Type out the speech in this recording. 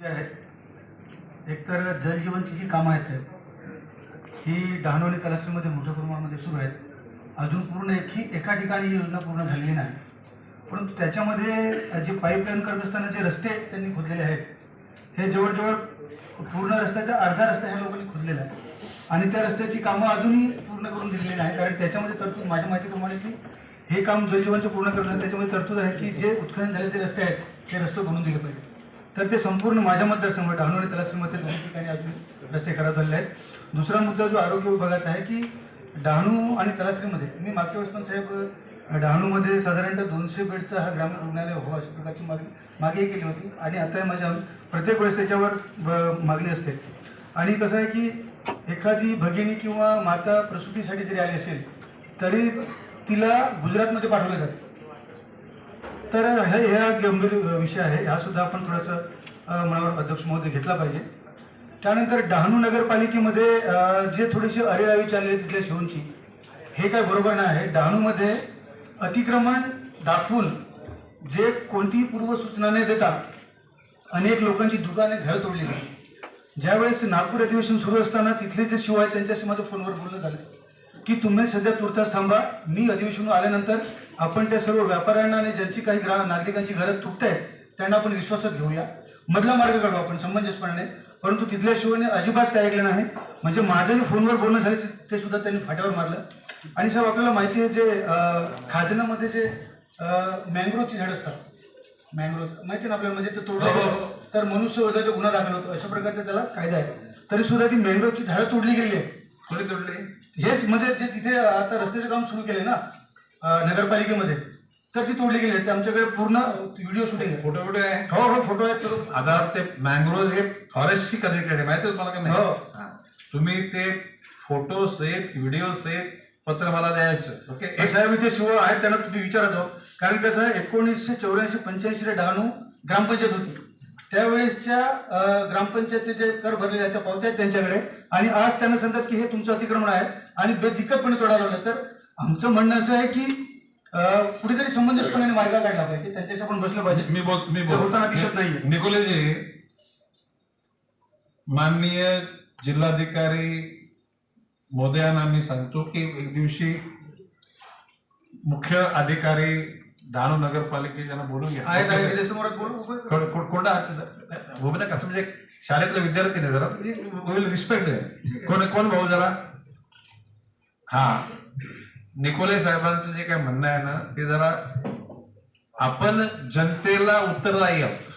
आहे. एकतर जलजीवनची जी कामं आहेत साहेब ही डहाणू कलाश्रीमध्ये मोठ्या प्रमाणामध्ये सुरू आहेत. अजून पूर्ण एकही एका ठिकाणी ही योजना पूर्ण झालेली नाही. परंतु त्याच्यामध्ये जे पाईपलाईन करत असताना जे रस्ते त्यांनी खोदलेले आहेत हे जवळजवळ पूर्ण रस्त्याचा अर्धा रस्ता ह्या लोकांनी खोदलेला आहे. आणि त्या रस्त्याची कामं अजूनही पूर्ण करून दिलेली नाही कारण त्याच्यामध्ये तरतूद माझ्या माहितीप्रमाणे की हे काम जलजीवनचं पूर्ण करतात. त्याच्यामध्ये तरतूद आहे की जे उत्खनन झालेले जे रस्ते आहेत ते रस्ते बनवून दिले पाहिजे तर ते संपूर्ण माझ्या मतदारसंघात डहाणू आणि तलासरीमध्ये दोन ठिकाणी अजून रस्ते खराब झालेले आहेत. दुसरा मुद्दा जो आरोग्य विभागाचा आहे की डहाणू आणि तलासरीमध्ये मी मागच्या वेळेस पण साहेब डहाणूमध्ये साधारणतः दोनशे बेडचा हा ग्रामीण रुग्णालय हो अशा प्रकारची मागणी मागणी केली होती आणि आता माझ्या प्रत्येक वेळेस त्याच्यावर ब- मागणी असते. आणि कसं आहे की एखादी भगिनी किंवा माता प्रसूतीसाठी जरी आली असेल तरी तिला गुजरातमध्ये पाठवलं जातं. तर हे ह्या गंभीर विषय आहे. हा सुद्धा आपण थोडासा मनावर अध्यक्ष महोदय घेतला पाहिजे. त्यानंतर डहाणू नगरपालिकेमध्ये जे थोडीशी अरेरावी चालली आहे तिथल्या शिवूंची हे काय बरोबर नाही आहे. डहाणूमध्ये अतिक्रमण दाखवून जे कोणतीही पूर्वसूचना न देता अनेक लोकांची दुकाने घर तोडली ज्यावेळेस नागपूर अधिवेशन सुरू असताना तिथले जे शिव आहेत त्यांच्याशी माझं फोनवर बोलणं झालं. की तुम्ही सध्या तुर्तास थांबा. मी अधिवेशन आल्यानंतर आपण त्या सर्व व्यापाऱ्यांना आणि ज्यांची काही ग्रा नागरिकांची घरं तुटत आहेत त्यांना आपण विश्वासात घेऊया. मधला मार्ग काढू आपण समंजसपणाने. परंतु तिथल्या शिवाने अजिबात ते ऐकलं नाही. म्हणजे माझं जे फोनवर बोलणं झालं ते- सुद्धा त्यांनी फाट्यावर मारलं. आणि साहेब आपल्याला माहिती आहे जे खाजनामध्ये जे मँग्रोवची झाडं असतात. मँग्रोव माहिती ना आपल्याला? म्हणजे ते तोडलं हो, हो, हो. तर मनुष्यवधाचा गुन्हा दाखल होतो. अशा प्रकारचा त्याला कायदा आहे तरी सुद्धा ती मँग्रोवची झाडं तोडली गेली आहे तोडले हेच म्हणजे ते तिथे आता रस्त्याचे काम सुरू केले ना नगरपालिकेमध्ये. तर ती तोडली गेली. आहे ते आमच्याकडे पूर्ण व्हिडिओ शूटिंग आहे. फोटो फोटो आहे? हो हो फोटो आहेत तर आता ते मँग्रोव्ह हे फॉरेस्टशी कनेक्टेड आहे. माहिती तुम्हाला का हो. नाही? हा. तुम्ही ते फोटो सहित व्हिडिओ सहित पत्र मला द्यायचं. ओके? एक साहेब इथे शिव आहेत त्यांना तुम्ही विचारत हो कारण कसं एकोणीसशे चौऱ्याऐंशी पंच्याऐंशी डहाणू ग्रामपंचायत होती. त्यावेळेसच्या ग्रामपंचायतचे जे कर भरलेले आहेत त्या पावत्या आहेत त्यांच्याकडे. आणि आज त्यांना सांगतात की हे तुमचं अतिक्रमण आहे आणि बेदिक्कतपणे तोडायला लावलं तर आमचं म्हणणं असं आहे की कुठेतरी समंजसपणे मार्ग काढला पाहिजे त्यांच्याशी आपण बसलं पाहिजे. मी बोल मी ते होताना दिसत नाहीये. निकोलेजी माननीय जिल्हाधिकारी मोदयांना मी सांगतो की एक दिवशी मुख्य अधिकारी डहाणू नगरपालिकेच्या बोलून घ्या आहेत आहेत तिथे समोर बोलू कोण- कोण- कोणता हो ना कसं म्हणजे शाळेतला विद्यार्थी नाही जरा विल रिस्पेक्ट आहे कोण कोण भाऊ जरा हा निकोले साहेबांचं जे काय म्हणणं आहे ना ते जरा आपण जनतेला उत्तरदायी आहोत